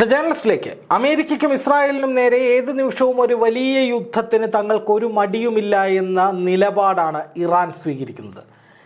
The ജേർണലിസ്റ്റിലേക്ക് അമേരിക്കയ്ക്കും ഇസ്രായേലിനും നേരെ ഏത് നിമിഷവും ഒരു വലിയ യുദ്ധത്തിന് തങ്ങൾക്ക് ഒരു മടിയുമില്ല എന്ന നിലപാടാണ് ഇറാൻ സ്വീകരിക്കുന്നത്.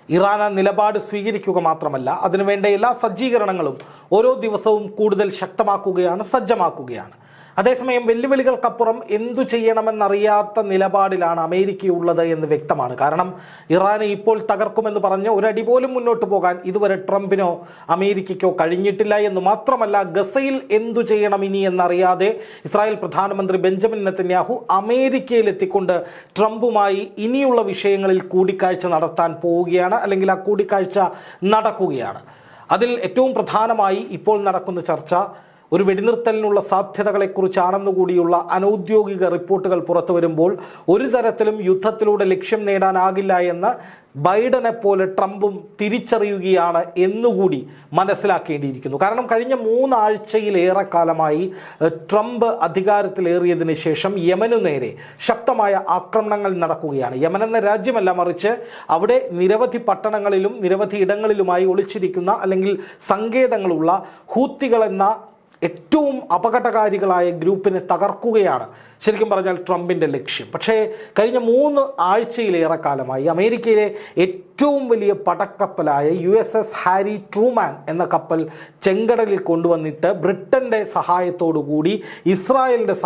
ഇറാൻ ആ നിലപാട് സ്വീകരിക്കുക മാത്രമല്ല അതിനുവേണ്ട എല്ലാ സജ്ജീകരണങ്ങളും ഓരോ ദിവസവും കൂടുതൽ ശക്തമാക്കുകയാണ് സജ്ജമാക്കുകയാണ്. അതേസമയം വെല്ലുവിളികൾക്കപ്പുറം എന്തു ചെയ്യണമെന്നറിയാത്ത നിലപാടിലാണ് അമേരിക്കയുള്ളത് എന്ന് വ്യക്തമാണ്. കാരണം ഇറാനെ ഇപ്പോൾ തകർക്കുമെന്ന് പറഞ്ഞ് ഒരടി പോലും മുന്നോട്ട് പോകാൻ ഇതുവരെ ട്രംപിനോ അമേരിക്കയ്ക്കോ കഴിഞ്ഞിട്ടില്ല എന്ന് മാത്രമല്ല ഗസയിൽ എന്തു ചെയ്യണം ഇനി എന്നറിയാതെ ഇസ്രായേൽ പ്രധാനമന്ത്രി ബെഞ്ചമിൻ നെത്തന്യാഹു അമേരിക്കയിലെത്തിക്കൊണ്ട് ട്രംപുമായി ഇനിയുള്ള വിഷയങ്ങളിൽ കൂടിക്കാഴ്ച നടത്താൻ പോവുകയാണ് അല്ലെങ്കിൽ ആ കൂടിക്കാഴ്ച നടക്കുകയാണ്. അതിൽ ഏറ്റവും പ്രധാനമായി ഇപ്പോൾ നടക്കുന്ന ചർച്ച ഒരു വെടിനിർത്തലിനുള്ള സാധ്യതകളെക്കുറിച്ചാണെന്നുകൂടിയുള്ള അനൌദ്യോഗിക റിപ്പോർട്ടുകൾ പുറത്തു വരുമ്പോൾ ഒരു തരത്തിലും യുദ്ധത്തിലൂടെ ലക്ഷ്യം നേടാനാകില്ല എന്ന് ബൈഡനെ പോലെ ട്രംപും തിരിച്ചറിയുകയാണ് എന്നുകൂടി മനസ്സിലാക്കേണ്ടിയിരിക്കുന്നു. കാരണം കഴിഞ്ഞ മൂന്നാഴ്ചയിലേറെ കാലമായി ട്രംപ് അധികാരത്തിലേറിയതിനു ശേഷം യമനു നേരെ ശക്തമായ ആക്രമണങ്ങൾ നടക്കുകയാണ്. യമൻ എന്ന രാജ്യമല്ല മറിച്ച് അവിടെ നിരവധി പട്ടണങ്ങളിലും നിരവധി ഇടങ്ങളിലുമായി ഒളിച്ചിരിക്കുന്ന അല്ലെങ്കിൽ സങ്കേതങ്ങളുള്ള ഹൂത്തികൾ എന്ന ഏറ്റവും അപകടകാരികളായ ഗ്രൂപ്പിനെ തകർക്കുകയാണ്. ശരിക്കും പറഞ്ഞാൽ ട്രംപിന്റെ ലക്ഷ്യം. പക്ഷേ കഴിഞ്ഞ മൂന്ന് ആഴ്ചയിലേറെ കാലമായി അമേരിക്കയിലെ ഏറ്റവും വലിയ പടക്കപ്പലായ U S S Harry Truman എന്ന കപ്പൽ ചെങ്കടലിൽ കൊണ്ടുവന്നിട്ട് ബ്രിട്ടന്റെ കൂടി ഇസ്രായേലിന്റെ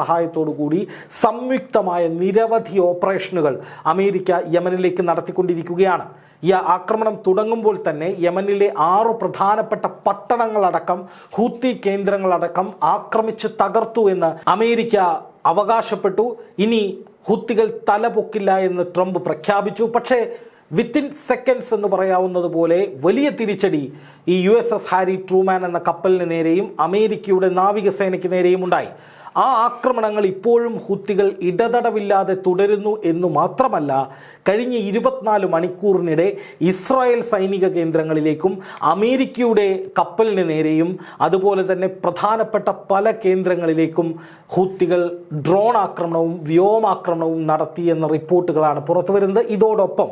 കൂടി സംയുക്തമായ നിരവധി ഓപ്പറേഷനുകൾ അമേരിക്ക യമനിലേക്ക് നടത്തിക്കൊണ്ടിരിക്കുകയാണ്. ഈ ആക്രമണം തുടങ്ങുമ്പോൾ തന്നെ യമനിലെ ആറു പ്രധാനപ്പെട്ട പട്ടണങ്ങളടക്കം ഹൂത്തി കേന്ദ്രങ്ങളടക്കം ആക്രമിച്ച് തകർത്തു എന്ന് അമേരിക്ക അവകാശപ്പെട്ടു. ഇനി ഹൂത്തികൾ തലപൊക്കില്ല എന്ന് ട്രംപ് പ്രഖ്യാപിച്ചു. പക്ഷേ വിത്തിൻ സെക്കൻഡ്സ് എന്ന് പറയാവുന്നത് പോലെ വലിയ തിരിച്ചടി ഈ U S S Harry Truman എന്ന കപ്പലിന് നേരെയും അമേരിക്കയുടെ നാവികസേനയ്ക്ക് നേരെയും ഉണ്ടായി. ആ ആക്രമണങ്ങൾ ഇപ്പോഴും ഹുത്തികൾ ഇടതടവില്ലാതെ തുടരുന്നു എന്നു മാത്രമല്ല കഴിഞ്ഞ ഇരുപത്തിനാല് മണിക്കൂറിനിടെ ഇസ്രായേൽ സൈനിക കേന്ദ്രങ്ങളിലേക്കും അമേരിക്കയുടെ കപ്പലിന് നേരെയും അതുപോലെ തന്നെ പ്രധാനപ്പെട്ട പല കേന്ദ്രങ്ങളിലേക്കും ഹുത്തികൾ ഡ്രോൺ ആക്രമണവും വ്യോമാക്രമണവും നടത്തിയെന്ന റിപ്പോർട്ടുകളാണ് പുറത്തു വരുന്നത് ഇതോടൊപ്പം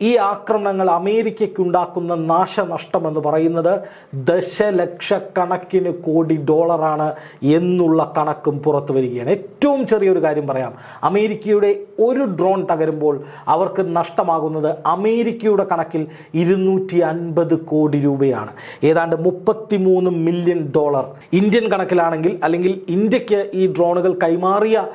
ഈ ആക്രമണങ്ങൾ അമേരിക്കയ്ക്കുണ്ടാക്കുന്ന നാശനഷ്ടം എന്ന് പറയുന്നത് ദശലക്ഷക്കണക്കിന് കോടി ഡോളറാണ് എന്നുള്ള കണക്കും പുറത്തു വരികയാണ്. ഏറ്റവും ചെറിയൊരു കാര്യം പറയാം. അമേരിക്കയുടെ ഒരു ഡ്രോൺ തകരുമ്പോൾ അവർക്ക് നഷ്ടമാകുന്നത് അമേരിക്കയുടെ കണക്കിൽ ഇരുന്നൂറ്റി അൻപത് കോടി രൂപയാണ്. ഏതാണ്ട് മുപ്പത്തിമൂന്ന് മില്യൺ ഡോളർ. ഇന്ത്യൻ കണക്കിലാണെങ്കിൽ അല്ലെങ്കിൽ ഇന്ത്യയ്ക്ക് ഈ ഡ്രോണുകൾ കൈമാറിയ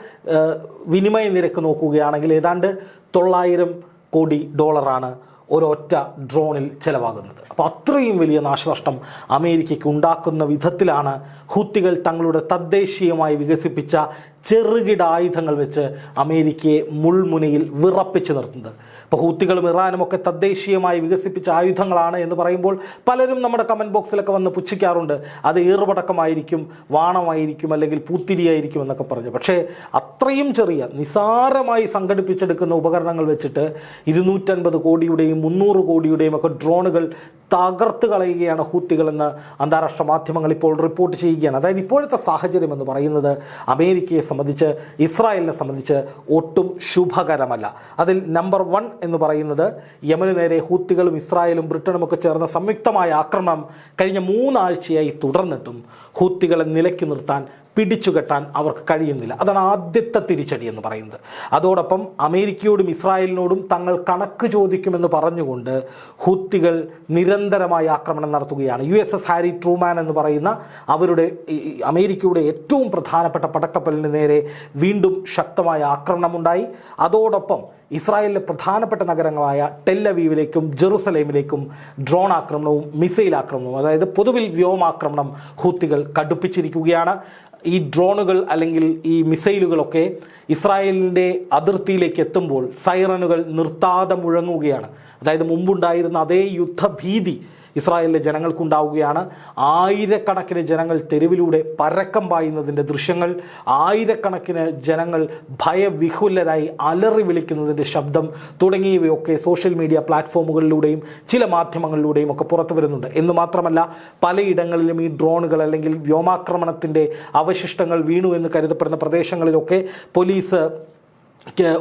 വിനിമയ നിരക്ക് നോക്കുകയാണെങ്കിൽ ഏതാണ്ട് തൊള്ളായിരം കോടി ഡോളറാണ് ഒരൊറ്റ ഡ്രോണിൽ ചെലവാകുന്നത്. അപ്പോൾ അത്രയും വലിയ നാശനഷ്ടം അമേരിക്കയ്ക്ക് ഉണ്ടാക്കുന്ന വിധത്തിലാണ് ഹൂത്തികൾ തങ്ങളുടെ തദ്ദേശീയമായി വികസിപ്പിച്ച ചെറുകിട ആയുധങ്ങൾ വെച്ച് അമേരിക്കയെ മുൾമുനയിൽ വിറപ്പിച്ചു നിർത്തുന്നത്. ഇപ്പോൾ ഹൂത്തികളും ഇറാനും ഒക്കെ തദ്ദേശീയമായി വികസിപ്പിച്ച ആയുധങ്ങളാണ് എന്ന് പറയുമ്പോൾ പലരും നമ്മുടെ കമന്റ് ബോക്സിലൊക്കെ വന്ന് പുച്ഛിക്കാറുണ്ട്. അത് ഏറുപടക്കമായിരിക്കും വാണമായിരിക്കും അല്ലെങ്കിൽ പൂത്തിരിയായിരിക്കും എന്നൊക്കെ പറഞ്ഞു. പക്ഷേ അത്രയും ചെറിയ നിസാരമായി സംഘടിപ്പിച്ചെടുക്കുന്ന ഉപകരണങ്ങൾ വെച്ചിട്ട് ഇരുന്നൂറ്റൻപത് കോടിയുടെയും മുന്നൂറ് കോടിയുടെയും ഒക്കെ ഡ്രോണുകൾ തകർത്ത് കളയുകയാണ് ഹൂത്തികളെന്ന് അന്താരാഷ്ട്ര മാധ്യമങ്ങൾ ഇപ്പോൾ റിപ്പോർട്ട് ചെയ്യുകയാണ്. അതായത് ഇപ്പോഴത്തെ സാഹചര്യം എന്ന് പറയുന്നത് അമേരിക്കയെ സംബന്ധിച്ച് ഇസ്രായേലിനെ സംബന്ധിച്ച് ഒട്ടും ശുഭകരമല്ല. അതിൽ നമ്പർ വൺ എന്ന് പറയുന്നത് യമന് നേരെ ഹൂത്തികളും ഇസ്രായേലും ബ്രിട്ടനും ഒക്കെ ചേർന്ന സംയുക്തമായ ആക്രമണം കഴിഞ്ഞ മൂന്നാഴ്ചയായി തുടർന്നിട്ടും ഹൂത്തികളെ നിലയ്ക്ക് നിർത്താൻ പിടിച്ചുകെട്ടാൻ അവർക്ക് കഴിയുന്നില്ല. അതാണ് ആദ്യത്തെ തിരിച്ചടി എന്ന് പറയുന്നത്. അതോടൊപ്പം അമേരിക്കയോടും ഇസ്രായേലിനോടും തങ്ങൾ കണക്ക് ചോദിക്കുമെന്ന് പറഞ്ഞുകൊണ്ട് ഹുത്തികൾ നിരന്തരമായി ആക്രമണം നടത്തുകയാണ്. U S S Harry Truman എന്ന് പറയുന്ന അവരുടെ അമേരിക്കയുടെ ഏറ്റവും പ്രധാനപ്പെട്ട പടക്കപ്പലിന് നേരെ വീണ്ടും ശക്തമായ ആക്രമണമുണ്ടായി. അതോടൊപ്പം ഇസ്രായേലിലെ പ്രധാനപ്പെട്ട നഗരങ്ങളായ ടെല്ലവീവിലേക്കും ജെറുസലേമിലേക്കും ഡ്രോൺ ആക്രമണവും മിസൈൽ ആക്രമണവും അതായത് പൊതുവിൽ വ്യോമാക്രമണം ഹൂത്തികൾ കടുപ്പിച്ചിരിക്കുകയാണ്. ഈ ഡ്രോണുകൾ അല്ലെങ്കിൽ ഈ മിസൈലുകളൊക്കെ ഇസ്രായേലിന്റെ അതിർത്തിയിലേക്ക് എത്തുമ്പോൾ സൈറനുകൾ നിർത്താതെ മുഴങ്ങുകയാണ്. അതായത് മുമ്പുണ്ടായിരുന്ന അതേ യുദ്ധഭീതി ഇസ്രായേലിലെ ജനങ്ങൾക്കുണ്ടാവുകയാണ്. ആയിരക്കണക്കിന് ജനങ്ങൾ തെരുവിലൂടെ പരക്കം പായുന്നതിന്റെ ദൃശ്യങ്ങൾ ആയിരക്കണക്കിന് ജനങ്ങൾ ഭയവിഹുലരായി അലറി വിളിക്കുന്നതിന്റെ ശബ്ദം തുടങ്ങിയവയൊക്കെ സോഷ്യൽ മീഡിയ പ്ലാറ്റ്ഫോമുകളിലൂടെയും ചില മാധ്യമങ്ങളിലൂടെയും ഒക്കെ പുറത്തു വരുന്നുണ്ട്. എന്ന് മാത്രമല്ല പലയിടങ്ങളിലും ഈ ഡ്രോണുകൾ അല്ലെങ്കിൽ വ്യോമാക്രമണത്തിന്റെ അവശിഷ്ടങ്ങൾ വീണു എന്ന് കരുതപ്പെടുന്ന പ്രദേശങ്ങളിലൊക്കെ പോലീസ്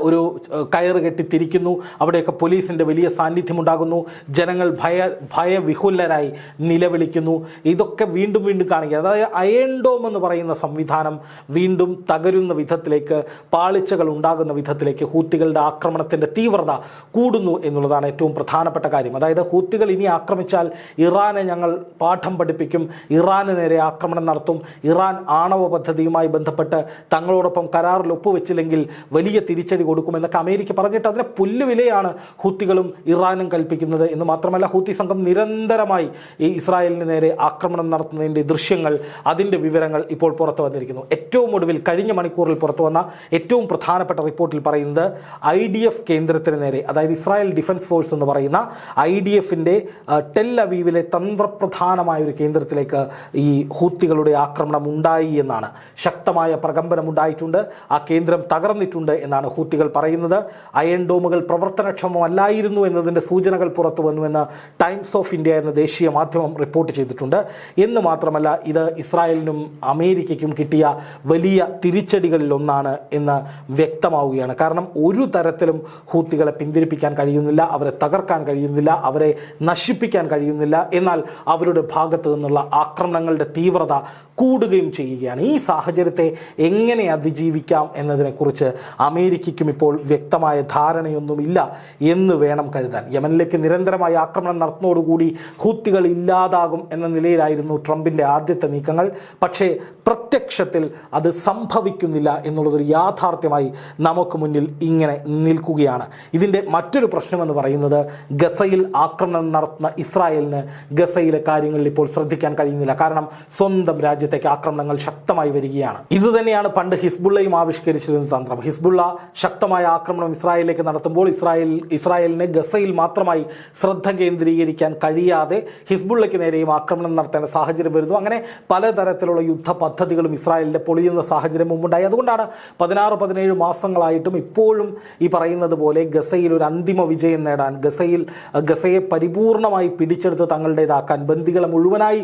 ഒരു കയറ് കെട്ടി തിരിക്കുന്നു അവിടെയൊക്കെ പോലീസിന്റെ വലിയ സാന്നിധ്യമുണ്ടാകുന്നു. ജനങ്ങൾ ഭയ ഭയവിഹുലരായി നിലവിളിക്കുന്നു. ഇതൊക്കെ വീണ്ടും വീണ്ടും കാണുക അതായത് അയൺഡോം എന്ന് പറയുന്ന സംവിധാനം വീണ്ടും തകരുന്ന വിധത്തിലേക്ക് പാളിച്ചകൾ ഉണ്ടാകുന്ന വിധത്തിലേക്ക് ഹൂത്തികളുടെ ആക്രമണത്തിന്റെ തീവ്രത കൂടുന്നു എന്നുള്ളതാണ് ഏറ്റവും പ്രധാനപ്പെട്ട കാര്യം. അതായത് ഹൂത്തികൾ ഇനി ആക്രമിച്ചാൽ ഇറാനെ ഞങ്ങൾ പാഠം പഠിപ്പിക്കും. ഇറാന് നേരെ ആക്രമണം നടത്തും. ഇറാൻ ആണവ പദ്ധതിയുമായി ബന്ധപ്പെട്ട് തങ്ങളോടൊപ്പം കരാറിൽ ഒപ്പുവെച്ചില്ലെങ്കിൽ വലിയ തിരിച്ചടി കൊടുക്കുമെന്നൊക്കെ അമേരിക്ക പറഞ്ഞിട്ട് അതിനെ പുല്ലുവിലയാണ് ഹൂത്തികളും ഇറാനും കൽപ്പിക്കുന്നത് എന്ന് മാത്രമല്ല ഹൂത്തി സംഘം നിരന്തരമായി ഈ ഇസ്രായേലിന് നേരെ ആക്രമണം നടത്തുന്നതിന്റെ ദൃശ്യങ്ങൾ അതിന്റെ വിവരങ്ങൾ ഇപ്പോൾ പുറത്തു വന്നിരിക്കുന്നു. ഏറ്റവും ഒടുവിൽ കഴിഞ്ഞ മണിക്കൂറിൽ പുറത്തു വന്ന ഏറ്റവും പ്രധാനപ്പെട്ട റിപ്പോർട്ടിൽ പറയുന്നത് ഐ ഡി എഫ് കേന്ദ്രത്തിന് നേരെ അതായത് ഇസ്രായേൽ ഡിഫൻസ് ഫോഴ്സ് എന്ന് പറയുന്ന ഐ ഡി എഫിന്റെ ടെൽ അവീവിലെ തന്ത്രപ്രധാനമായ ഒരു കേന്ദ്രത്തിലേക്ക് ഈ ഹൂത്തികളുടെ ആക്രമണം ഉണ്ടായി എന്നാണ്. ശക്തമായ പ്രകമ്പനം ഉണ്ടായിട്ടുണ്ട് ആ കേന്ദ്രം തകർന്നിട്ടുണ്ട് എന്നാണ് ഹൂത്തികൾ പറയുന്നത്. അയൺ ഡോമുകൾ പ്രവർത്തനക്ഷമമല്ലായിരുന്നു എന്നതിന്റെ സൂചനകൾ പുറത്തു വന്നുവെന്ന് ടൈംസ് ഓഫ് ഇന്ത്യ എന്ന ദേശീയ മാധ്യമം റിപ്പോർട്ട് ചെയ്തിട്ടുണ്ട്. എന്ന് മാത്രമല്ല ഇത് ഇസ്രായേലിനും അമേരിക്കയ്ക്കും കിട്ടിയ വലിയ തിരിച്ചടികളിലൊന്നാണ് എന്ന് വ്യക്തമാവുകയാണ്. കാരണം ഒരു തരത്തിലും ഹൂത്തികളെ പിന്തിരിപ്പിക്കാൻ കഴിയുന്നില്ല അവരെ തകർക്കാൻ കഴിയുന്നില്ല അവരെ നശിപ്പിക്കാൻ കഴിയുന്നില്ല. എന്നാൽ അവരുടെ ഭാഗത്തു നിന്നുള്ള ആക്രമണങ്ങളുടെ തീവ്രത കൂടുകയും ചെയ്യുകയാണ്. ഈ സാഹചര്യത്തെ എങ്ങനെ അതിജീവിക്കാം എന്നതിനെക്കുറിച്ച് അമേരിക്കയ്ക്കും ഇപ്പോൾ വ്യക്തമായ ധാരണയൊന്നുമില്ല എന്ന് വേണം കരുതാൻ. യമനിലേക്ക് നിരന്തരമായ ആക്രമണം നടത്തുന്നതോടുകൂടി ഹൂത്തികൾ ഇല്ലാതാകും എന്ന നിലയിലായിരുന്നു ട്രംപിന്റെ ആദ്യത്തെ നീക്കങ്ങൾ. പക്ഷേ പ്രത്യക്ഷത്തിൽ അത് സംഭവിക്കുന്നില്ല എന്നുള്ളതൊരു യാഥാർത്ഥ്യമായി നമുക്ക് മുന്നിൽ ഇങ്ങനെ നിൽക്കുകയാണ്. ഇതിന്റെ മറ്റൊരു പ്രശ്നമെന്ന് പറയുന്നത് ഗസയിൽ ആക്രമണം നടത്തുന്ന ഇസ്രായേലിന് ഗസയിലെ കാര്യങ്ങളിൽ ഇപ്പോൾ ശ്രദ്ധിക്കാൻ കഴിയുന്നില്ല. കാരണം സ്വന്തം രാജ്യത്തേക്ക് ആക്രമണങ്ങൾ ശക്തമായി വരികയാണ്. ഇതുതന്നെയാണ് പണ്ട് ഹിസ്ബുള്ളയും ആവിഷ്കരിച്ചിരുന്ന തന്ത്രം. ഹിസ്ബുള്ള ശക്തമായ ആക്രമണം ഇസ്രായേലിലേക്ക് നടത്തുമ്പോൾ ഇസ്രായേൽ ഇസ്രായേലിന് ഗസയിൽ മാത്രമായി ശ്രദ്ധ കേന്ദ്രീകരിക്കാൻ കഴിയാതെ ഹിസ്ബുള്ളയ്ക്ക് നേരെയും ആക്രമണം നടത്തേണ്ട സാഹചര്യം വരുന്നു. അങ്ങനെ പലതരത്തിലുള്ള യുദ്ധ പദ്ധതികളും ഇസ്രായേലിന്റെ പൊളിയുന്ന സാഹചര്യം മുമ്പുണ്ടായി. അതുകൊണ്ടാണ് പതിനാറ് പതിനേഴ് മാസങ്ങളായിട്ടും ഇപ്പോഴും ഈ പറയുന്നത് പോലെ ഗസയിൽ ഒരു അന്തിമ വിജയം നേടാൻ ഗസയിൽ ഗസയെ പരിപൂർണമായി പിടിച്ചെടുത്ത് തങ്ങളുടേതാക്കാൻ ബന്ദികളെ മുഴുവനായി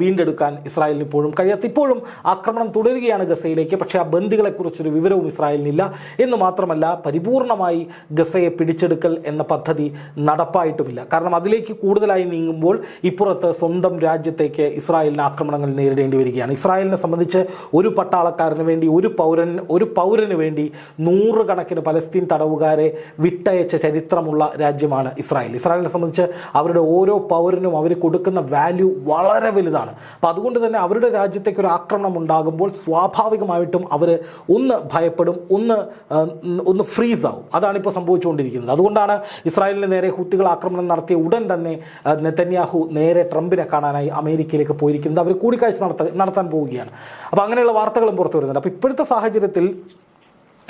വീണ്ടെടുക്കാൻ ഇസ്രായേലിന് ഇപ്പോഴും കഴിയാത്ത ഇപ്പോഴും ആക്രമണം തുടരുകയാണ് ഗസയിലേക്ക്. പക്ഷേ ആ ബന്ദികളെക്കുറിച്ചൊരു വിവരവും ഇസ്രായേലിനില്ല എന്ന് മാത്രമല്ല പരിപൂർണമായി ഗസയെ പിടിച്ചെടുക്കൽ എന്ന പദ്ധതി നടപ്പായിട്ടുമില്ല. കാരണം അതിലേക്ക് കൂടുതലായി നീങ്ങുമ്പോൾ ഇപ്പുറത്ത് സ്വന്തം രാജ്യത്തേക്ക് ഇസ്രായേലിന് ആക്രമണങ്ങൾ നേരിടേണ്ടി വരികയാണ്. ഇസ്രായേലിനെ സംബന്ധിച്ച് ഒരു പട്ടാളക്കാരന് വേണ്ടി ഒരു പൗരൻ ഒരു പൗരന് വേണ്ടി നൂറുകണക്കിന് പലസ്തീൻ തടവുകാരെ വിട്ടയച്ച ചരിത്രമുള്ള രാജ്യമാണ് ഇസ്രായേൽ. ഇസ്രായേലിനെ സംബന്ധിച്ച് അവരുടെ ഓരോ പൗരനും അവർ കൊടുക്കുന്ന വാല്യൂ വളരെ വലുതാണ്. അപ്പം അതുകൊണ്ട് തന്നെ അവരുടെ രാജ്യത്തേക്ക് ഒരു ആക്രമണം ഉണ്ടാകുമ്പോൾ സ്വാഭാവികമായിട്ടും അവർ ഒന്ന് ഭയപ്പെടും ഒന്ന് ഒന്ന് ഫ്രീസ് ആവും. അതാണ് ഇപ്പോൾ സംഭവിച്ചുകൊണ്ടിരിക്കുന്നത്. അതുകൊണ്ടാണ് ഇസ്രായേലിന് നേരെ ഹുത്തികൾ ആക്രമണം നടത്തിയ ഉടൻ തന്നെ നെത്തന്യാഹു നേരെ ട്രംപിനെ കാണാനായി അമേരിക്കയിലേക്ക് പോയിരിക്കുന്നത്. അവർ കൂടിക്കാഴ്ച നടത്ത നടത്താൻ പോവുകയാണ്. അപ്പോൾ അങ്ങനെയുള്ള വാർത്തകളും പുറത്തു വരുന്നുണ്ട് അപ്പോൾ ഇപ്പോഴത്തെ സാഹചര്യത്തിൽ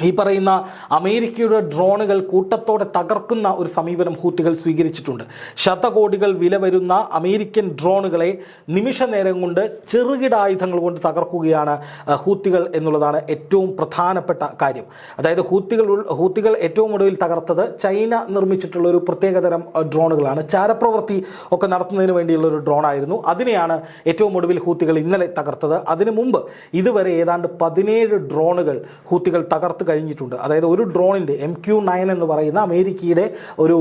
ഈ പറയുന്ന അമേരിക്കയുടെ ഡ്രോണുകൾ കൂട്ടത്തോടെ തകർക്കുന്ന ഒരു സമീപനം ഹൂത്തികൾ സ്വീകരിച്ചിട്ടുണ്ട്. ശതകോടികൾ വില വരുന്ന അമേരിക്കൻ ഡ്രോണുകളെ നിമിഷ നേരം കൊണ്ട് ചെറുകിട ആയുധങ്ങൾ കൊണ്ട് തകർക്കുകയാണ് ഹൂത്തികൾ എന്നുള്ളതാണ് ഏറ്റവും പ്രധാനപ്പെട്ട കാര്യം. അതായത് ഹൂത്തികൾ ഹൂത്തികൾ ഏറ്റവും ഒടുവിൽ തകർത്തത് ചൈന നിർമ്മിച്ചിട്ടുള്ള ഒരു പ്രത്യേകതരം ഡ്രോണുകളാണ്. ചാരപ്രവൃത്തി ഒക്കെ നടത്തുന്നതിന് വേണ്ടിയുള്ള ഒരു ഡ്രോണായിരുന്നു. അതിനെയാണ് ഏറ്റവും ഒടുവിൽ ഹൂത്തികൾ ഇന്നലെ തകർത്തത്. അതിനു മുമ്പ് ഇതുവരെ ഏതാണ്ട് പതിനേഴ് ഡ്രോണുകൾ ഹൂത്തികൾ തകർത്ത് കഴിഞ്ഞിട്ടുണ്ട്. അതായത് ഒരു ഡ്രോണിന്റെ എം ക്യു നയൻ എന്ന് പറയുന്ന അമേരിക്കയുടെ ഒരു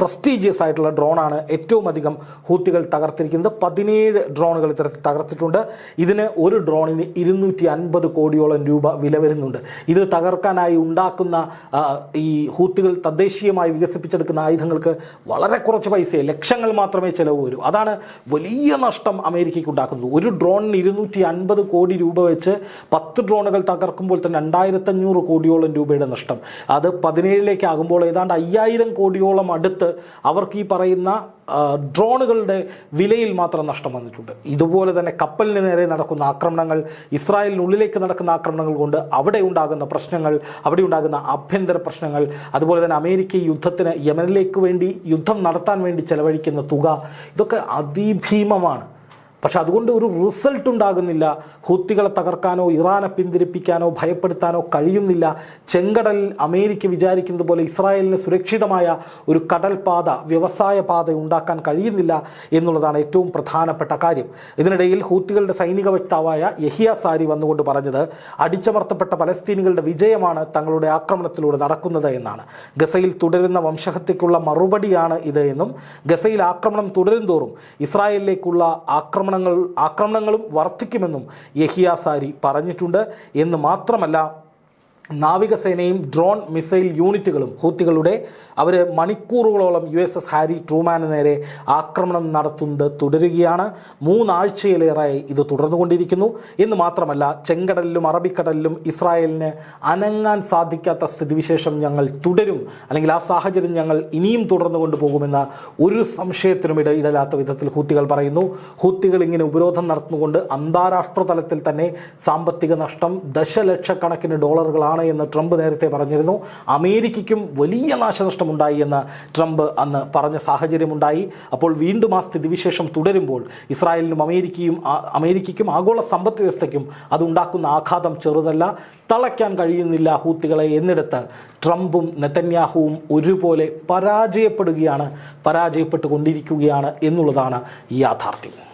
പ്രസ്റ്റീജിയസ് ആയിട്ടുള്ള ഡ്രോണാണ് ഏറ്റവും അധികം ഹൂത്തികൾ തകർത്തിരിക്കുന്നത്. പതിനേഴ് ഡ്രോണുകൾ ഇത്തരത്തിൽ തകർത്തിട്ടുണ്ട്. ഇതിന് ഒരു ഡ്രോണിന് ഇരുന്നൂറ്റി അൻപത് കോടിയോളം രൂപ വില വരുന്നുണ്ട്. ഇത് തകർക്കാനായി ഉണ്ടാക്കുന്ന ഈ ഹൂത്തികൾ തദ്ദേശീയമായി വികസിപ്പിച്ചെടുക്കുന്ന ആയുധങ്ങൾക്ക് വളരെ കുറച്ച് പൈസയെ ലക്ഷങ്ങൾ മാത്രമേ ചിലവ് വരൂ. അതാണ് വലിയ നഷ്ടം അമേരിക്കയ്ക്ക് ഉണ്ടാക്കുന്നത്. ഒരു ഡ്രോണിന് ഇരുന്നൂറ്റി അൻപത് കോടി രൂപ വെച്ച് പത്ത് ഡ്രോണുകൾ തകർക്കുമ്പോൾ തന്നെ രണ്ടായിരത്തഞ്ഞൂറ് കോടിയോളം രൂപയുടെ നഷ്ടം. അത് പതിനേഴിലേക്ക് ആകുമ്പോൾ ഏതാണ്ട് അയ്യായിരം കോടിയോളം അടുത്ത് അവർക്ക് ഈ പറയുന്ന ഡ്രോണുകളുടെ വിലയിൽ മാത്രം നഷ്ടം വന്നിട്ടുണ്ട്. ഇതുപോലെ തന്നെ കപ്പലിന് നേരെ നടക്കുന്ന ആക്രമണങ്ങൾ ഇസ്രായേലിനുള്ളിലേക്ക് നടക്കുന്ന ആക്രമണങ്ങൾ കൊണ്ട് അവിടെ ഉണ്ടാകുന്ന പ്രശ്നങ്ങൾ അവിടെ ഉണ്ടാകുന്ന ആഭ്യന്തര പ്രശ്നങ്ങൾ അതുപോലെ തന്നെ അമേരിക്ക യുദ്ധത്തിന് യമനിലേക്ക് വേണ്ടി യുദ്ധം നടത്താൻ വേണ്ടി ചെലവഴിക്കുന്ന തുക ഇതൊക്കെ അതിഭീമമാണ്. പക്ഷെ അതുകൊണ്ട് ഒരു റിസൾട്ട് ഉണ്ടാകുന്നില്ല. ഹൂത്തികളെ തകർക്കാനോ ഇറാനെ പിന്തിരിപ്പിക്കാനോ ഭയപ്പെടുത്താനോ കഴിയുന്നില്ല. ചെങ്കടൽ അമേരിക്ക വിചാരിക്കുന്നത് പോലെ ഇസ്രായേലിന് സുരക്ഷിതമായ ഒരു കടൽപാത വ്യവസായ പാത ഉണ്ടാക്കാൻ കഴിയുന്നില്ല എന്നുള്ളതാണ് ഏറ്റവും പ്രധാനപ്പെട്ട കാര്യം. ഇതിനിടയിൽ ഹൂത്തികളുടെ സൈനിക വക്താവായ യഹിയ സാരി വന്നുകൊണ്ട് പറഞ്ഞത് അടിച്ചമർത്തപ്പെട്ട പലസ്തീനികളുടെ വിജയമാണ് തങ്ങളുടെ ആക്രമണത്തിലൂടെ നടക്കുന്നത് എന്നാണ്. ഗസയിൽ തുടരുന്ന വംശഹത്യക്കുള്ള മറുപടിയാണ് ഇത് എന്നും ഗസയിൽ ആക്രമണം തുടരും തോറും ഇസ്രായേലിലേക്കുള്ള ആക്രമണങ്ങൾ ആക്രമണങ്ങളും വർദ്ധിക്കുമെന്നും യഹിയ സാരി പറഞ്ഞിട്ടുണ്ട്. എന്ന് മാത്രമല്ല നാവികസേനയും ഡ്രോൺ മിസൈൽ യൂണിറ്റുകളും ഹൂത്തികളുടെ അവർ മണിക്കൂറുകളോളം യു എസ് എസ് ഹാരി ട്രൂമാന് നേരെ ആക്രമണം നടത്തുന്നത് തുടരുകയാണ്. മൂന്നാഴ്ചയിലേറെയായി ഇത് തുടർന്നുകൊണ്ടിരിക്കുന്നു. എന്ന് മാത്രമല്ല ചെങ്കടലിലും അറബിക്കടലിലും ഇസ്രായേലിന് അനങ്ങാൻ സാധിക്കാത്ത സ്ഥിതിവിശേഷം ഞങ്ങൾ തുടരും. അല്ലെങ്കിൽ ആ സാഹചര്യം ഞങ്ങൾ ഇനിയും തുടർന്നു കൊണ്ടുപോകുമെന്ന ഒരു സംശയത്തിനും ഇട ഇടലാത്ത വിധത്തിൽ ഹൂത്തികൾ പറയുന്നു. ഹൂത്തികൾ ഇങ്ങനെ ഉപരോധം നടത്തുന്നുകൊണ്ട് അന്താരാഷ്ട്ര തലത്തിൽ തന്നെ സാമ്പത്തിക നഷ്ടം ദശലക്ഷക്കണക്കിന് ഡോളറുകളാണ് എന്ന് ട്രംപ് നേരത്തെ പറഞ്ഞിരുന്നു. അമേരിക്കയ്ക്കും വലിയ നാശനഷ്ടമുണ്ടായി എന്ന് ട്രംപ് അന്ന് പറഞ്ഞ സാഹചര്യമുണ്ടായി. അപ്പോൾ വീണ്ടും ആ സ്ഥിതിവിശേഷം തുടരുമ്പോൾ ഇസ്രായേലിനും അമേരിക്കയും അമേരിക്കയ്ക്കും ആഗോള സമ്പദ് വ്യവസ്ഥയ്ക്കും അതുണ്ടാക്കുന്ന ആഘാതം ചെറുതല്ല. തളയ്ക്കാൻ കഴിയുന്നില്ല ഹൂത്തികളെ എന്നിടത്ത് ട്രംപും നെതന്യാഹുവും ഒരുപോലെ പരാജയപ്പെടുകയാണ് പരാജയപ്പെട്ടുകൊണ്ടിരിക്കുകയാണ് എന്നുള്ളതാണ് യാഥാർത്ഥ്യം.